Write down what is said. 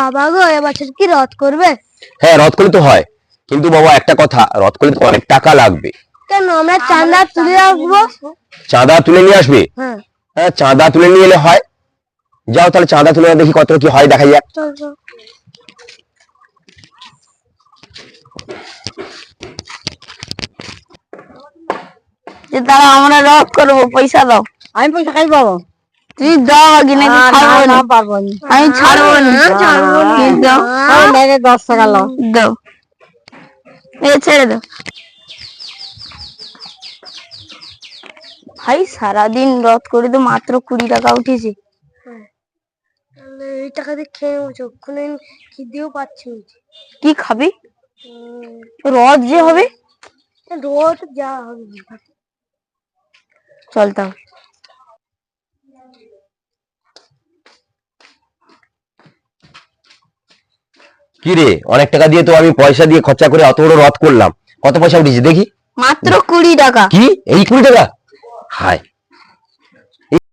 বাবা গো এবছর কি রথ করবে? হ্যাঁ রথ করলে তো হয়। কিন্তু বাবা একটা কথা রথ করলে তো অনেক টাকা লাগবে। কেন? আমরা চাঁদা তুলে রাখব? চাঁদা তুলে নিয়ে আসবে? হ্যাঁ। হ্যাঁ চাঁদা তুলে নিয়ে এলে হয়। যাও তাহলে চাঁদা তুলে দেখি কত কি হয় দেখা যাক। যে তারা আমরা রক করব পয়সা দাও। আমি পয়সা খাই পাবো তুই দাও আগে নাকি ছাড়বো না পারব না আমি ছাড়বো না। ছাড়বো না। দাও। ওই মেরে দশ টাকা লো দাও। এ ছেড়ে দাও। ভাই সারাদিন রথ করে তো মাত্র কুড়ি টাকা উঠেছে। তাহলে এই টাকা দিয়ে খেয়ে নেব চক্ষুনে খিদেও পাচ্ছি না। কি খাবি? রথ যে হবে? রোজ যা হবে। চল তাও কি রে অনেক টাকা দিয়ে তো আমি পয়সা দিয়ে খরচা করে অত বড় রথ করলাম। কত পয়সা উঠেছে দেখি। মাত্র কুড়ি টাকা। কি? এই কুড়ি টাকা? হায়।